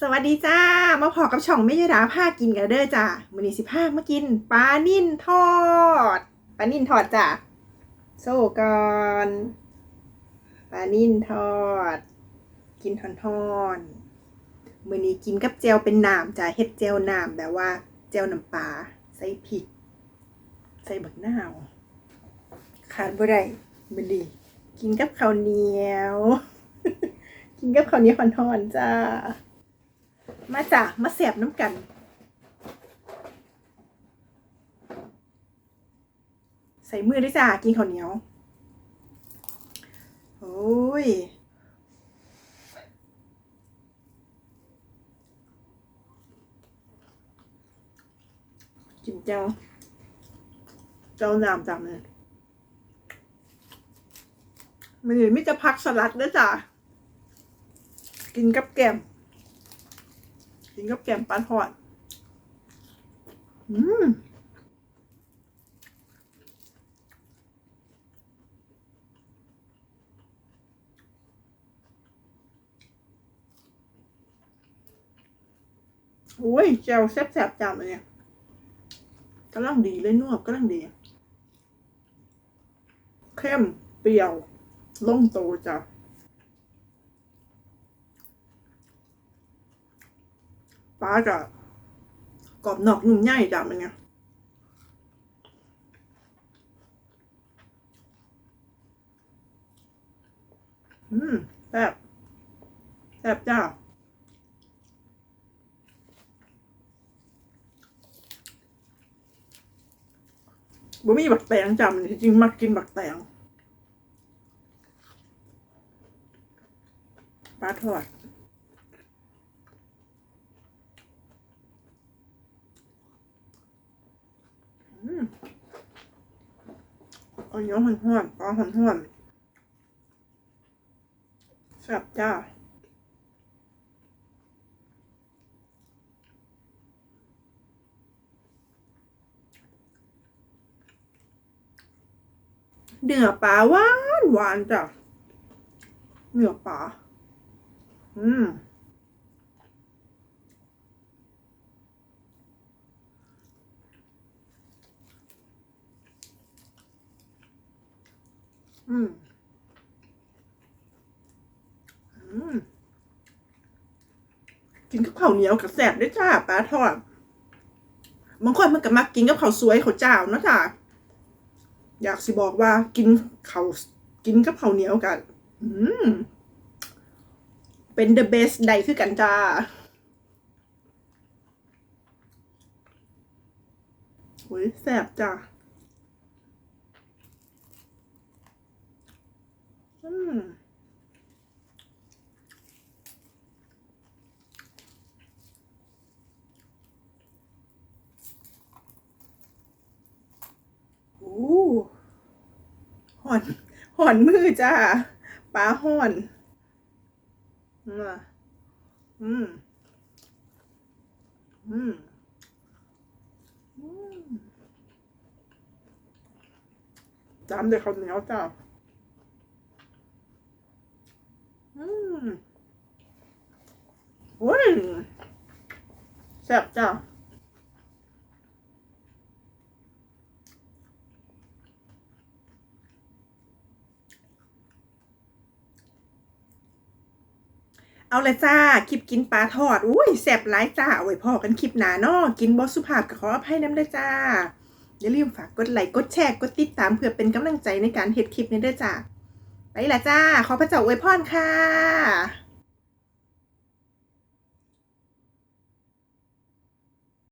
สวัสดีจ้า มาพอกับช่องไม่ยดาผ้ากินกันเด้อจ้ามื้อนี้สิพามากินปลานิ่นทอดปลานิ่นทอดจ้าโซ่ก่อนปลานิ่นทอด กินทอนทอนมื้อนี้กินกับแจวเป็นน้ำจ้าเฮ็ดแจวน้ำแบบว่าแจวน้ำปลาใส่พริก ใส่บักนาว ขาดบ่ได้มื้อนี้กินกับข้าวเหนียว กินกับข้าวเหนียวทอนๆจ้า มาจ้ะมาแสบน้ำกัน ใส่มือด้วยจ้ากินข้าวเหนียว โอ้ยกินเจ้า เจ้าน้ำจำเลยมันอยู่มิจะพักสลัดด้วยจ้ะ กินกับแกม กินกับแกมปลาทอด อืมโอ้ยเจลแซ่บๆจามเลยเนี่ยกำลังดีเลยนวบกำลังดี เข้มเปรี้ยวลงโตจ้ะ ปลาจะกรอบนอกนุ่มในจ้ะมันเนี่ยอืมแซ่บแซ่บจ้าบ่มีบักแตงจ้ะมันจริงๆมักกินบักแตงปลาทอด อืม เอาเนื้อหันห้วนปลาหันห้วนแซ่บจ้าเนื้อปลาหวานหวานจ้ะเนื้อปลาอืม อืม อืม กินกับข้าวเหนียวกับแสบด้วยจ้าปลาทอดบางคนมันก็มักกินกับข้าวสวยข้าวเจ้าเนาะจ้าอยากสิบอกว่ากินข้าวกินกับข้าวเหนียวกัน อืม เป็น the best ใดคือกันจ้าโอ้ยแสบจ้า อืม โอ้ห่ อนห่อนมือจ้าปลาห่อนอืมอืมอืมอืมจามเด็กข้าเหนียวจ้าอืมโอ้ยแซ่บจ้า เอาเลยจ้า คลิปกินปลาทอด อุ้ยแสบหลายจ้าไว้พอกันคลิปหนาเนาะกินบอสสุภาพกับขออภัยน้ำเลยจ้า อย่าลืมฝากกดไลค์ กดแชร์ กดติดตามเพื่อเป็นกำลังใจในการเฮ็ดคลิปนี้ด้วยจ้า ไปละจ้า ขอพระเจ้าอวยพรค่ะ